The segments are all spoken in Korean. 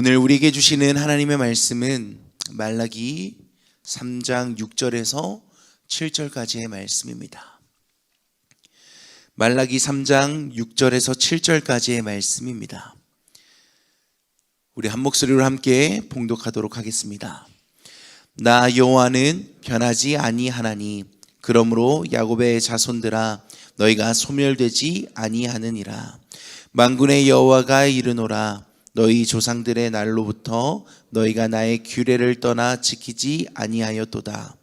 오늘 우리에게 주시는 하나님의 말씀은 말라기 3장 6절에서 7절까지의 말씀입니다. 말라기 3장 6절에서 7절까지의 말씀입니다. 우리 한 목소리로 함께 봉독하도록 하겠습니다. 나 여호와는 변하지 아니하나니 그러므로 야곱의 자손들아 너희가 소멸되지 아니하느니라 만군의 여호와가 이르노라 너희 조상들의 날로부터 너희가 나의 규례를 떠나 지키지 아니하였도다.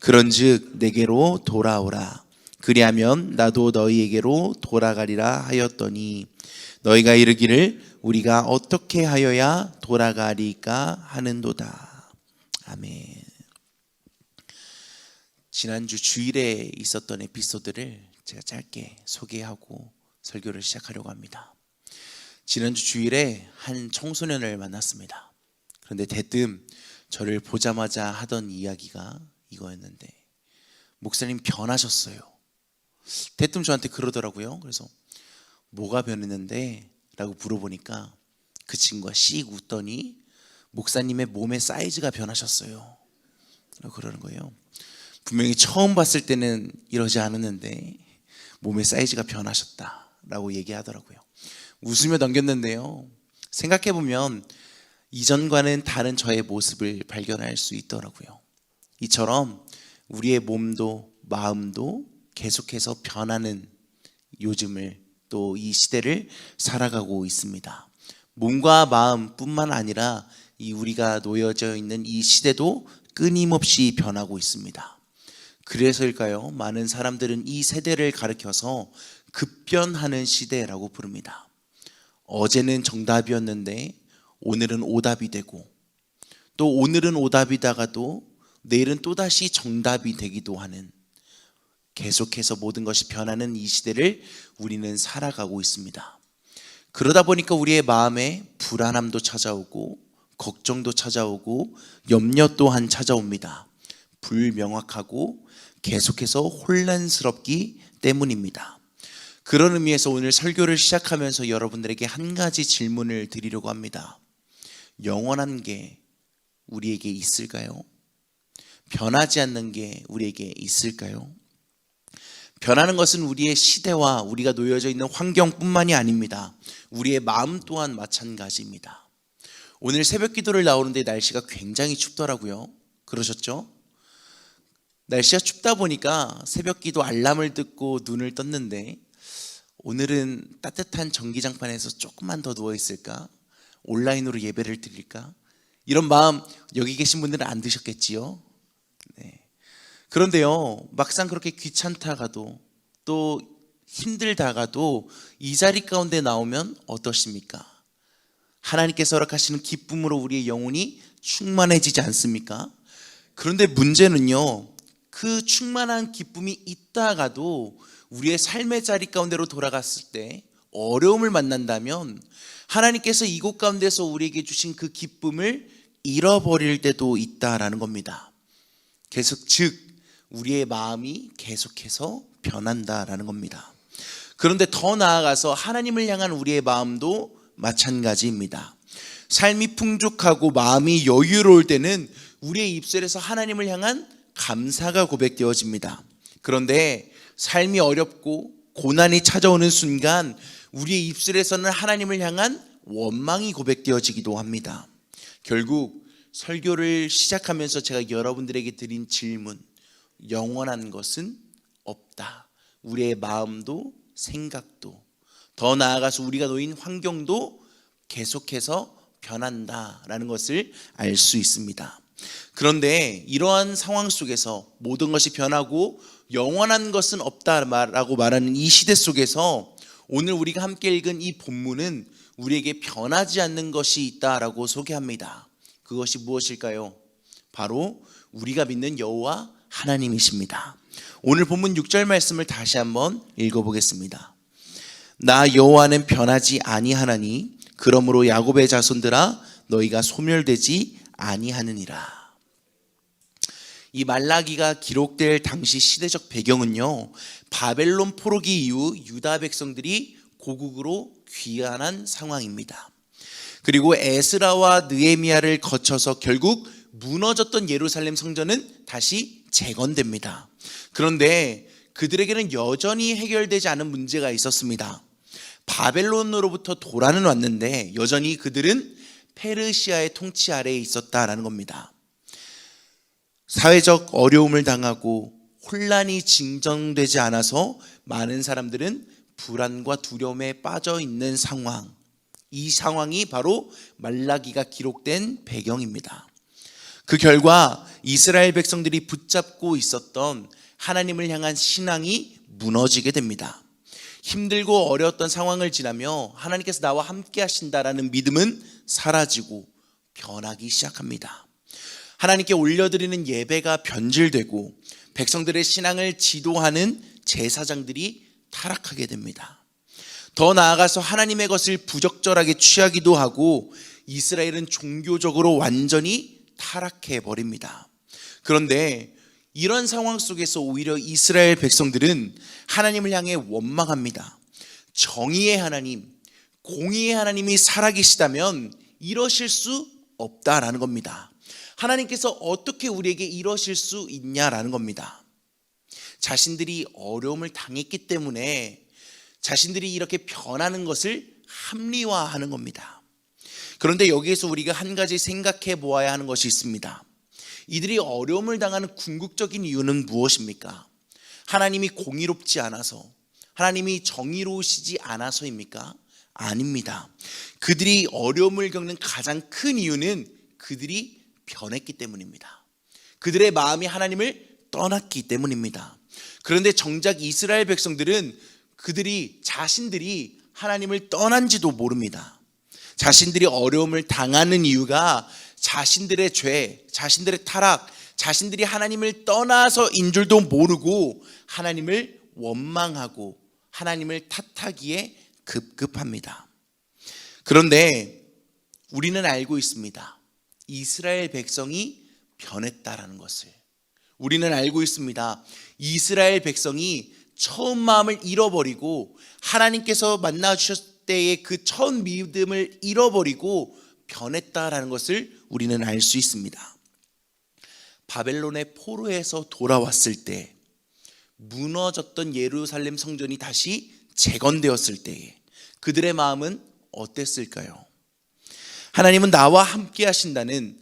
그런즉 내게로 돌아오라. 그리하면 나도 너희에게로 돌아가리라 하였더니 너희가 이르기를 우리가 어떻게 하여야 돌아가리까 하는도다. 아멘. 지난주 주일에 있었던 에피소드를 제가 짧게 소개하고 설교를 시작하려고 합니다. 지난주 주일에 한 청소년을 만났습니다. 그런데 대뜸 저를 보자마자 하던 이야기가 이거였는데 목사님 변하셨어요. 대뜸 저한테 그러더라고요. 그래서 뭐가 변했는데? 라고 물어보니까 그 친구가 씩 웃더니 목사님의 몸의 사이즈가 변하셨어요. 라고 그러는 거예요. 분명히 처음 봤을 때는 이러지 않았는데 몸의 사이즈가 변하셨다 라고 얘기하더라고요. 웃으며 넘겼는데요. 생각해 보면 이전과는 다른 저의 모습을 발견할 수 있더라고요. 이처럼 우리의 몸도 마음도 계속해서 변하는 요즘을 또 이 시대를 살아가고 있습니다. 몸과 마음뿐만 아니라 이 우리가 놓여져 있는 이 시대도 끊임없이 변하고 있습니다. 그래서일까요? 많은 사람들은 이 세대를 가리켜서 급변하는 시대라고 부릅니다. 어제는 정답이었는데 오늘은 오답이 되고 또 오늘은 오답이다가도 내일은 또다시 정답이 되기도 하는 계속해서 모든 것이 변하는 이 시대를 우리는 살아가고 있습니다. 그러다 보니까 우리의 마음에 불안함도 찾아오고 걱정도 찾아오고 염려 또한 찾아옵니다. 불명확하고 계속해서 혼란스럽기 때문입니다. 그런 의미에서 오늘 설교를 시작하면서 여러분들에게 한 가지 질문을 드리려고 합니다. 영원한 게 우리에게 있을까요? 변하지 않는 게 우리에게 있을까요? 변하는 것은 우리의 시대와 우리가 놓여져 있는 환경뿐만이 아닙니다. 우리의 마음 또한 마찬가지입니다. 오늘 새벽 기도를 나오는데 날씨가 굉장히 춥더라고요. 그러셨죠? 날씨가 춥다 보니까 새벽 기도 알람을 듣고 눈을 떴는데 오늘은 따뜻한 전기장판에서 조금만 더 누워 있을까? 온라인으로 예배를 드릴까? 이런 마음 여기 계신 분들은 안 드셨겠지요? 네. 그런데요, 막상 그렇게 귀찮다가도 또 힘들다가도 이 자리 가운데 나오면 어떠십니까? 하나님께서 허락하시는 기쁨으로 우리의 영혼이 충만해지지 않습니까? 그런데 문제는요, 그 충만한 기쁨이 있다가도 우리의 삶의 자리 가운데로 돌아갔을 때 어려움을 만난다면 하나님께서 이곳 가운데서 우리에게 주신 그 기쁨을 잃어버릴 때도 있다라는 겁니다. 계속 즉 우리의 마음이 계속해서 변한다라는 겁니다. 그런데 더 나아가서 하나님을 향한 우리의 마음도 마찬가지입니다. 삶이 풍족하고 마음이 여유로울 때는 우리의 입술에서 하나님을 향한 감사가 고백되어집니다. 그런데 삶이 어렵고 고난이 찾아오는 순간 우리의 입술에서는 하나님을 향한 원망이 고백되어지기도 합니다. 결국 설교를 시작하면서 제가 여러분들에게 드린 질문, 영원한 것은 없다. 우리의 마음도 생각도 더 나아가서 우리가 놓인 환경도 계속해서 변한다라는 것을 알 수 있습니다. 그런데 이러한 상황 속에서 모든 것이 변하고 영원한 것은 없다라고 말하는 이 시대 속에서 오늘 우리가 함께 읽은 이 본문은 우리에게 변하지 않는 것이 있다라고 소개합니다. 그것이 무엇일까요? 바로 우리가 믿는 여호와 하나님이십니다. 오늘 본문 6절 말씀을 다시 한번 읽어보겠습니다. 나 여호와는 변하지 아니하나니 그러므로 야곱의 자손들아 너희가 소멸되지 아니하느니라. 이 말라기가 기록될 당시 시대적 배경은요. 바벨론 포로기 이후 유다 백성들이 고국으로 귀환한 상황입니다. 그리고 에스라와 느헤미야를 거쳐서 결국 무너졌던 예루살렘 성전은 다시 재건됩니다. 그런데 그들에게는 여전히 해결되지 않은 문제가 있었습니다. 바벨론으로부터 도라는 왔는데 여전히 그들은 페르시아의 통치 아래에 있었다라는 겁니다. 사회적 어려움을 당하고 혼란이 진정되지 않아서 많은 사람들은 불안과 두려움에 빠져 있는 상황. 이 상황이 바로 말라기가 기록된 배경입니다. 그 결과 이스라엘 백성들이 붙잡고 있었던 하나님을 향한 신앙이 무너지게 됩니다. 힘들고 어려웠던 상황을 지나며 하나님께서 나와 함께 하신다라는 믿음은 사라지고 변하기 시작합니다. 하나님께 올려드리는 예배가 변질되고 백성들의 신앙을 지도하는 제사장들이 타락하게 됩니다. 더 나아가서 하나님의 것을 부적절하게 취하기도 하고 이스라엘은 종교적으로 완전히 타락해 버립니다. 그런데 이런 상황 속에서 오히려 이스라엘 백성들은 하나님을 향해 원망합니다. 정의의 하나님, 공의의 하나님이 살아계시다면 이러실 수 없다라는 겁니다. 하나님께서 어떻게 우리에게 이러실 수 있냐라는 겁니다. 자신들이 어려움을 당했기 때문에 자신들이 이렇게 변하는 것을 합리화하는 겁니다. 그런데 여기에서 우리가 한 가지 생각해 보아야 하는 것이 있습니다. 이들이 어려움을 당하는 궁극적인 이유는 무엇입니까? 하나님이 공의롭지 않아서, 하나님이 정의로우시지 않아서입니까? 아닙니다. 그들이 어려움을 겪는 가장 큰 이유는 그들이 변했기 때문입니다. 그들의 마음이 하나님을 떠났기 때문입니다. 그런데 정작 이스라엘 백성들은 그들이 자신들이 하나님을 떠난지도 모릅니다. 자신들이 어려움을 당하는 이유가 자신들의 죄, 자신들의 타락, 자신들이 하나님을 떠나서인 줄도 모르고 하나님을 원망하고 하나님을 탓하기에 급급합니다. 그런데 우리는 알고 있습니다. 이스라엘 백성이 변했다라는 것을. 우리는 알고 있습니다. 이스라엘 백성이 처음 마음을 잃어버리고 하나님께서 만나 주셨을 때의 그 처음 믿음을 잃어버리고 변했다라는 것을 우리는 알 수 있습니다. 바벨론의 포로에서 돌아왔을 때 무너졌던 예루살렘 성전이 다시 재건되었을 때에 그들의 마음은 어땠을까요? 하나님은 나와 함께 하신다는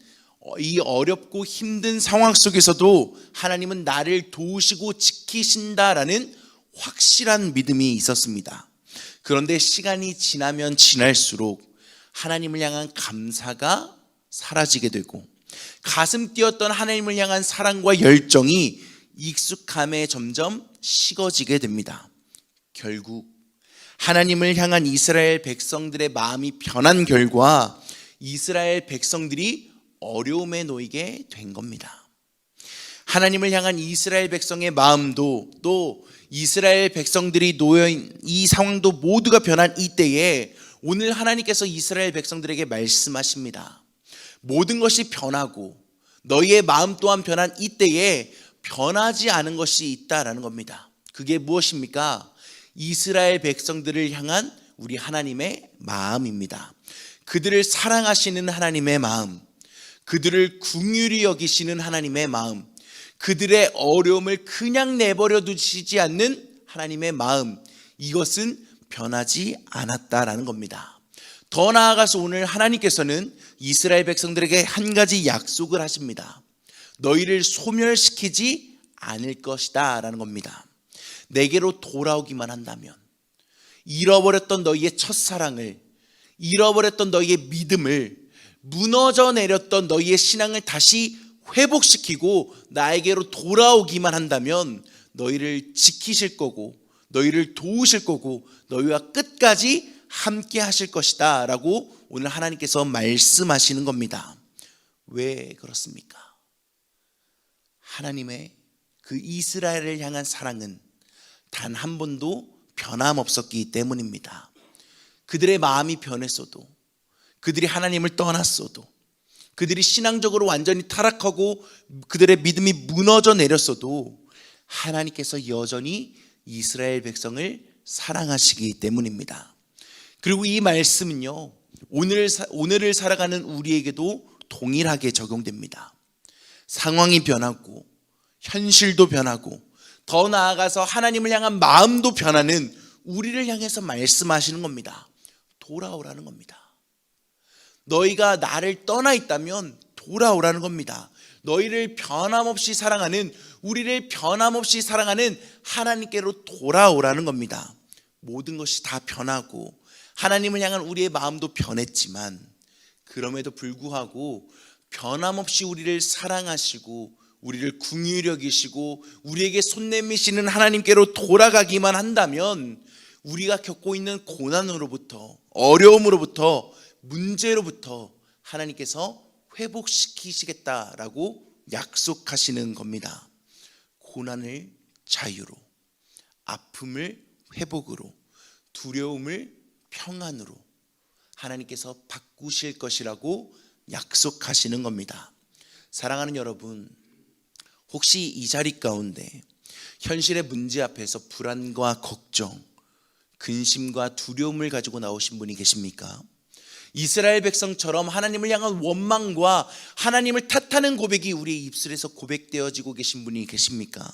이 어렵고 힘든 상황 속에서도 하나님은 나를 도우시고 지키신다라는 확실한 믿음이 있었습니다. 그런데 시간이 지나면 지날수록 하나님을 향한 감사가 사라지게 되고 가슴 뛰었던 하나님을 향한 사랑과 열정이 익숙함에 점점 식어지게 됩니다. 결국 하나님을 향한 이스라엘 백성들의 마음이 변한 결과 이스라엘 백성들이 어려움에 놓이게 된 겁니다. 하나님을 향한 이스라엘 백성의 마음도 또 이스라엘 백성들이 놓여 이 상황도 모두가 변한 이때에 오늘 하나님께서 이스라엘 백성들에게 말씀하십니다. 모든 것이 변하고 너희의 마음 또한 변한 이때에 변하지 않은 것이 있다라는 겁니다. 그게 무엇입니까? 이스라엘 백성들을 향한 우리 하나님의 마음입니다. 그들을 사랑하시는 하나님의 마음, 그들을 궁휼히 여기시는 하나님의 마음, 그들의 어려움을 그냥 내버려 두시지 않는 하나님의 마음, 이것은 변하지 않았다라는 겁니다. 더 나아가서 오늘 하나님께서는 이스라엘 백성들에게 한 가지 약속을 하십니다. 너희를 소멸시키지 않을 것이다 라는 겁니다. 내게로 돌아오기만 한다면 잃어버렸던 너희의 첫사랑을 잃어버렸던 너희의 믿음을 무너져 내렸던 너희의 신앙을 다시 회복시키고 나에게로 돌아오기만 한다면 너희를 지키실 거고 너희를 도우실 거고 너희와 끝까지 함께 하실 것이다 라고 오늘 하나님께서 말씀하시는 겁니다. 왜 그렇습니까? 하나님의 그 이스라엘을 향한 사랑은 단 한 번도 변함없었기 때문입니다. 그들의 마음이 변했어도 그들이 하나님을 떠났어도 그들이 신앙적으로 완전히 타락하고 그들의 믿음이 무너져 내렸어도 하나님께서 여전히 이스라엘 백성을 사랑하시기 때문입니다. 그리고 이 말씀은요, 오늘 사- 오늘을 살아가는 우리에게도 동일하게 적용됩니다. 상황이 변하고 현실도 변하고 더 나아가서 하나님을 향한 마음도 변하는 우리를 향해서 말씀하시는 겁니다. 돌아오라는 겁니다. 너희가 나를 떠나 있다면 돌아오라는 겁니다. 너희를 변함없이 사랑하는 우리를 변함없이 사랑하는 하나님께로 돌아오라는 겁니다. 모든 것이 다 변하고 하나님을 향한 우리의 마음도 변했지만 그럼에도 불구하고 변함없이 우리를 사랑하시고 우리를 궁휼히 여기시고 우리에게 손 내미시는 하나님께로 돌아가기만 한다면 우리가 겪고 있는 고난으로부터 어려움으로부터 문제로부터 하나님께서 회복시키시겠다라고 약속하시는 겁니다. 고난을 자유로, 아픔을 회복으로, 두려움을 평안으로 하나님께서 바꾸실 것이라고 약속하시는 겁니다. 사랑하는 여러분, 혹시 이 자리 가운데 현실의 문제 앞에서 불안과 걱정, 근심과 두려움을 가지고 나오신 분이 계십니까? 이스라엘 백성처럼 하나님을 향한 원망과 하나님을 탓하는 고백이 우리의 입술에서 고백되어지고 계신 분이 계십니까?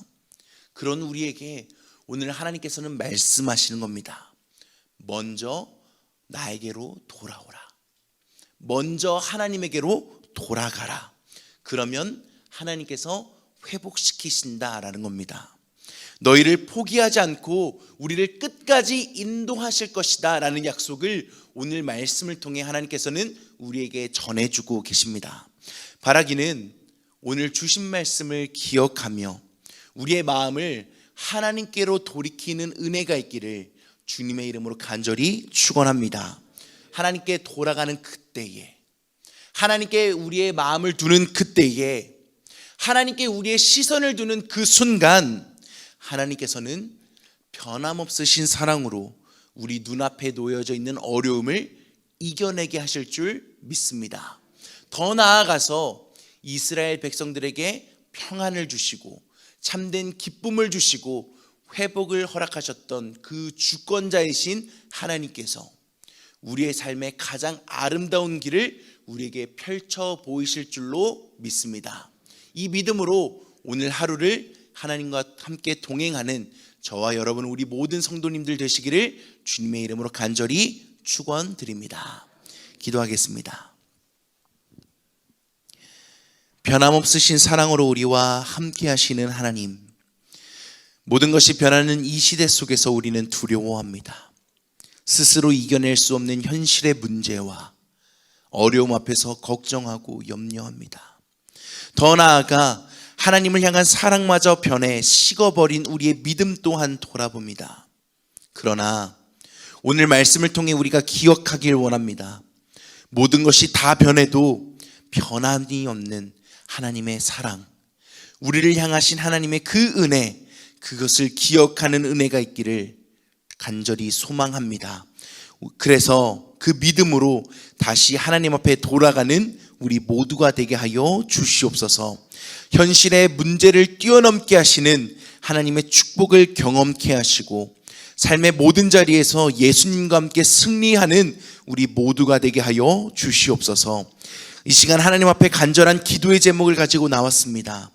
그런 우리에게 오늘 하나님께서는 말씀하시는 겁니다. 먼저 나에게로 돌아오라. 먼저 하나님에게로 돌아가라. 그러면 하나님께서 회복시키신다라는 겁니다. 너희를 포기하지 않고 우리를 끝까지 인도하실 것이다 라는 약속을 오늘 말씀을 통해 하나님께서는 우리에게 전해주고 계십니다. 바라기는 오늘 주신 말씀을 기억하며 우리의 마음을 하나님께로 돌이키는 은혜가 있기를 주님의 이름으로 간절히 축원합니다. 하나님께 돌아가는 그때에 하나님께 우리의 마음을 두는 그때에 하나님께 우리의 시선을 두는 그 순간 하나님께서는 변함없으신 사랑으로 우리 눈앞에 놓여져 있는 어려움을 이겨내게 하실 줄 믿습니다. 더 나아가서 이스라엘 백성들에게 평안을 주시고 참된 기쁨을 주시고 회복을 허락하셨던 그 주권자이신 하나님께서 우리의 삶의 가장 아름다운 길을 우리에게 펼쳐 보이실 줄로 믿습니다. 이 믿음으로 오늘 하루를 하나님과 함께 동행하는 저와 여러분 우리 모든 성도님들 되시기를 주님의 이름으로 간절히 축원드립니다. 기도하겠습니다. 변함없으신 사랑으로 우리와 함께 하시는 하나님 모든 것이 변하는 이 시대 속에서 우리는 두려워합니다. 스스로 이겨낼 수 없는 현실의 문제와 어려움 앞에서 걱정하고 염려합니다. 더 나아가 하나님을 향한 사랑마저 변해 식어버린 우리의 믿음 또한 돌아봅니다. 그러나 오늘 말씀을 통해 우리가 기억하길 원합니다. 모든 것이 다 변해도 변함이 없는 하나님의 사랑, 우리를 향하신 하나님의 그 은혜, 그것을 기억하는 은혜가 있기를 간절히 소망합니다. 그래서 그 믿음으로 다시 하나님 앞에 돌아가는 우리 모두가 되게 하여 주시옵소서. 현실의 문제를 뛰어넘게 하시는 하나님의 축복을 경험케 하시고 삶의 모든 자리에서 예수님과 함께 승리하는 우리 모두가 되게 하여 주시옵소서. 이 시간 하나님 앞에 간절한 기도의 제목을 가지고 나왔습니다.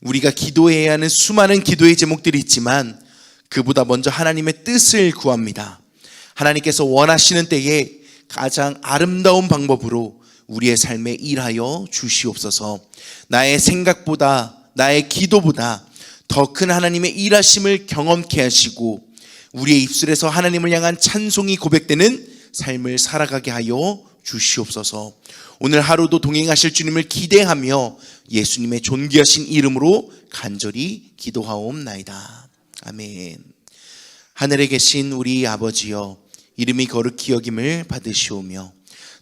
우리가 기도해야 하는 수많은 기도의 제목들이 있지만 그보다 먼저 하나님의 뜻을 구합니다. 하나님께서 원하시는 때에 가장 아름다운 방법으로 우리의 삶에 일하여 주시옵소서. 나의 생각보다 나의 기도보다 더 큰 하나님의 일하심을 경험케 하시고 우리의 입술에서 하나님을 향한 찬송이 고백되는 삶을 살아가게 하여 주시옵소서. 오늘 하루도 동행하실 주님을 기대하며 예수님의 존귀하신 이름으로 간절히 기도하옵나이다. 아멘. 하늘에 계신 우리 아버지여 이름이 거룩히 여김을 받으시오며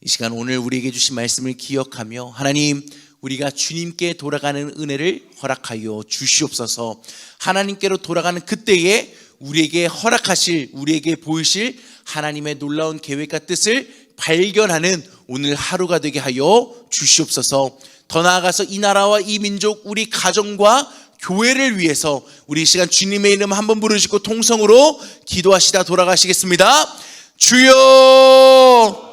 이 시간 오늘 우리에게 주신 말씀을 기억하며 하나님 우리가 주님께 돌아가는 은혜를 허락하여 주시옵소서. 하나님께로 돌아가는 그때에 우리에게 허락하실, 우리에게 보이실 하나님의 놀라운 계획과 뜻을 발견하는 오늘 하루가 되게 하여 주시옵소서. 더 나아가서 이 나라와 이 민족, 우리 가정과 교회를 위해서 우리 이 시간 주님의 이름 한번 부르시고 통성으로 기도하시다 돌아가시겠습니다. 주여!